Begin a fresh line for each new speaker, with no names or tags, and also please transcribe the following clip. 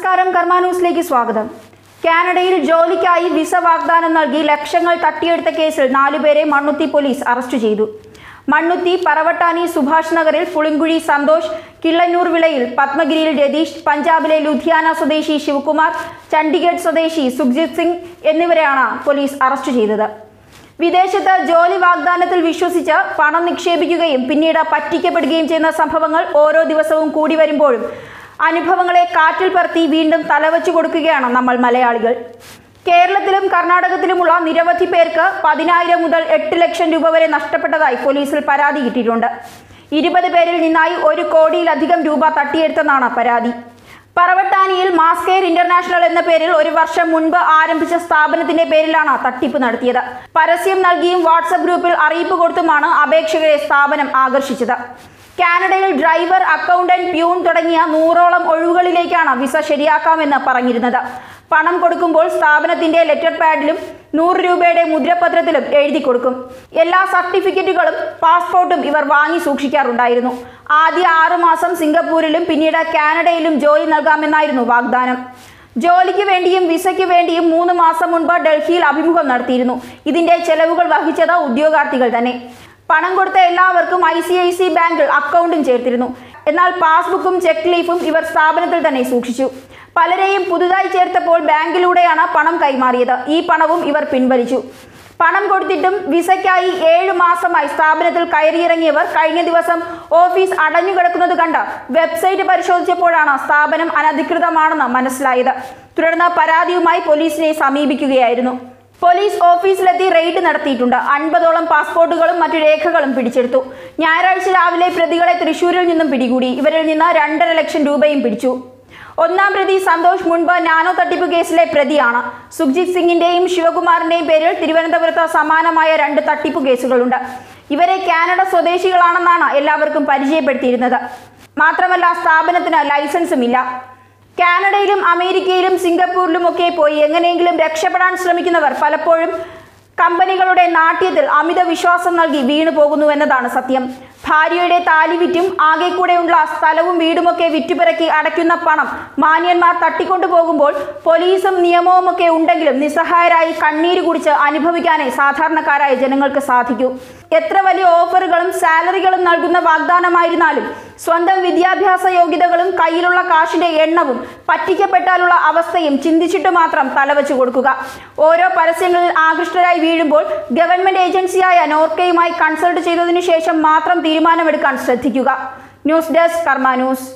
നമസ്കാരം കർമ്മ ന്യൂസിലേക്ക് സ്വാഗതം. കാനഡയിൽ ജോലിക്കായി വിസ വാഗ്ദാനം നൽകി ലക്ഷങ്ങൾ തട്ടിയെടുത്ത കേസിൽ നാലുപേരെ മണ്ണുത്തി പോലീസ് അറസ്റ്റ് ചെയ്തു. മണ്ണുത്തി പറവട്ടാനി സുഭാഷ് നഗറിൽ പുളിങ്കുഴി സന്തോഷ് കിള്ളന്നൂർ വിളയിൽ പത്മഗിരിയിൽ രതീഷ് പഞ്ചാബിലെ ലുധിയാന സ്വദേശി ശിവകുമാർ ചണ്ഡീഗഡ് സ്വദേശി സുഖ്ജിത് സിംഗ് എന്നിവരെയാണ് പോലീസ് അറസ്റ്റ് ചെയ്തത്. വിദേശത്ത് ജോലി വാഗ്ദാനത്തിൽ വിശ്വസിച്ച് പണം നിക്ഷേപിക്കുകയും പിന്നീട് പറ്റിക്കപ്പെടുകയും ചെയ്യുന്ന സംഭവങ്ങൾ ഓരോ ദിവസവും കൂടി വരുമ്പോഴും അനുഭവങ്ങളെ കാറ്റിൽ പറത്തി വീണ്ടും തലവച്ചു കൊടുക്കുകയാണ് നമ്മൾ മലയാളികൾ. കേരളത്തിലും കർണാടകത്തിലുമുള്ള നിരവധി പേർക്ക് പതിനായിരം മുതൽ എട്ട് ലക്ഷം രൂപ വരെ നഷ്ടപ്പെട്ടതായി പോലീസിൽ പരാതി കിട്ടിയിട്ടുണ്ട്. ഇരുപത് പേരിൽ നിന്നായി ഒരു കോടിയിലധികം രൂപ തട്ടിയെടുത്തെന്നാണ് പരാതി. പറവട്ടാനിയിൽ മാസ്കെയർ ഇന്റർനാഷണൽ എന്ന പേരിൽ ഒരു വർഷം മുൻപ് ആരംഭിച്ച സ്ഥാപനത്തിന്റെ പേരിലാണ് തട്ടിപ്പ് നടത്തിയത്. പരസ്യം നൽകിയും വാട്സപ്പ് ഗ്രൂപ്പിൽ അറിയിപ്പ് കൊടുത്തുമാണ് അപേക്ഷകരെ സ്ഥാപനം ആകർഷിച്ചത്. കാനഡയിൽ ഡ്രൈവർ അക്കൗണ്ടന്റ് പ്യൂൺ തുടങ്ങിയ നൂറോളം ഒഴിവുകളിലേക്കാണ് വിസ ശരിയാക്കാമെന്ന് പറഞ്ഞിരുന്നത്. പണം കൊടുക്കുമ്പോൾ സ്ഥാപനത്തിന്റെ ലെറ്റർ പാഡിലും നൂറ് രൂപയുടെ മുദ്രപത്രത്തിലും എഴുതി കൊടുക്കും. എല്ലാ സർട്ടിഫിക്കറ്റുകളും പാസ്പോർട്ടും ഇവർ വാങ്ങി സൂക്ഷിക്കാറുണ്ടായിരുന്നു. ആദ്യ ആറുമാസം സിംഗപ്പൂരിലും പിന്നീട് കാനഡയിലും ജോലി നൽകാമെന്നായിരുന്നു വാഗ്ദാനം. ജോലിക്ക് വേണ്ടിയും വിസയ്ക്ക് വേണ്ടിയും മൂന്ന് മാസം മുൻപ് ഡൽഹിയിൽ അഭിമുഖം നടത്തിയിരുന്നു. ഇതിന്റെ ചെലവുകൾ വഹിച്ചത് ഉദ്യോഗാർത്ഥികൾ തന്നെ. പണം കൊടുത്ത എല്ലാവർക്കും ഐ സി ഐ സി ബാങ്കിൽ അക്കൗണ്ടും ചേർത്തിരുന്നു. എന്നാൽ പാസ്ബുക്കും ചെക്ക് ലീഫും ഇവർ സ്ഥാപനത്തിൽ തന്നെ സൂക്ഷിച്ചു. പലരെയും പുതുതായി ചേർത്തപ്പോൾ ബാങ്കിലൂടെയാണ് പണം കൈമാറിയത്. ഈ പണവും ഇവർ പിൻവലിച്ചു. പണം കൊടുത്തിട്ടും വിസയ്ക്കായി ഏഴു മാസമായി സ്ഥാപനത്തിൽ കയറിയിറങ്ങിയവർ കഴിഞ്ഞ ദിവസം ഓഫീസ് അടഞ്ഞു കിടക്കുന്നത് കണ്ട് വെബ്സൈറ്റ് പരിശോധിച്ചപ്പോഴാണ് സ്ഥാപനം അനധികൃതമാണെന്ന് മനസ്സിലായത്. തുടർന്ന് പരാതിയുമായി പോലീസിനെ സമീപിക്കുകയായിരുന്നു. പോലീസ് ഓഫീസിലെത്തി റെയ്ഡ് നടത്തിയിട്ടുണ്ട്. അൻപതോളം പാസ്പോർട്ടുകളും മറ്റു രേഖകളും പിടിച്ചെടുത്തു. ഞായറാഴ്ച രാവിലെ പ്രതികളെ തൃശൂരിൽ നിന്നും പിടികൂടി. ഇവരിൽ നിന്ന് രണ്ടര ലക്ഷം രൂപയും പിടിച്ചു. ഒന്നാം പ്രതി സന്തോഷ് മുൻപ് നാനോ തട്ടിപ്പ് കേസിലെ പ്രതിയാണ്. സുഖ്ജിത് സിംഗിന്റെയും ശിവകുമാറിന്റെയും പേരിൽ തിരുവനന്തപുരത്ത് സമാനമായ രണ്ട് തട്ടിപ്പ് കേസുകളുണ്ട്. ഇവരെ കാനഡ സ്വദേശികളാണെന്നാണ് എല്ലാവർക്കും പരിചയപ്പെടുത്തിയിരുന്നത്. മാത്രമല്ല സ്ഥാപനത്തിന് ലൈസൻസും ഇല്ല. കാനഡയിലും അമേരിക്കയിലും സിംഗപ്പൂരിലും ഒക്കെ പോയി. എങ്ങനെയെങ്കിലും രക്ഷപ്പെടാൻ ശ്രമിക്കുന്നവർ പലപ്പോഴും കമ്പനികളുടെ നാട്യത്തിൽ അമിത വിശ്വാസം നൽകി വീണു പോകുന്നു എന്നതാണ് സത്യം. ഭാര്യയുടെ താലി വിറ്റും ആകെ കൂടെയുള്ള സ്ഥലവും വീടുമൊക്കെ വിറ്റുപിറക്കി അടയ്ക്കുന്ന പണം മാന്യന്മാർ തട്ടിക്കൊണ്ടു പോകുമ്പോൾ പോലീസും നിയമവുമൊക്കെ ഉണ്ടെങ്കിലും നിസ്സഹായരായി കണ്ണീര് കുടിച്ച് അനുഭവിക്കാനേ സാധാരണക്കാരായ ജനങ്ങൾക്ക് സാധിക്കൂ. എത്ര വലിയ ഓഫറുകളും സാലറികളും നൽകുന്ന വാഗ്ദാനമായിരുന്നാലും സ്വന്തം വിദ്യാഭ്യാസ യോഗ്യതകളും കയ്യിലുള്ള കാശിന്റെ എണ്ണവും പറ്റിക്കപ്പെട്ടാലുള്ള അവസ്ഥയും ചിന്തിച്ചിട്ട് മാത്രം തലവെച്ചു കൊടുക്കുക. ഓരോ പരസ്യങ്ങളിൽ ആകൃഷ്ടരായി വീഴുമ്പോൾ ഗവൺമെന്റ് ഏജൻസിയായ നോർക്കയുമായി കൺസൾട്ട് ചെയ്തതിനു ശേഷം മാത്രം തീരുമാനമെടുക്കാൻ ശ്രദ്ധിക്കുക. News desk Karma news.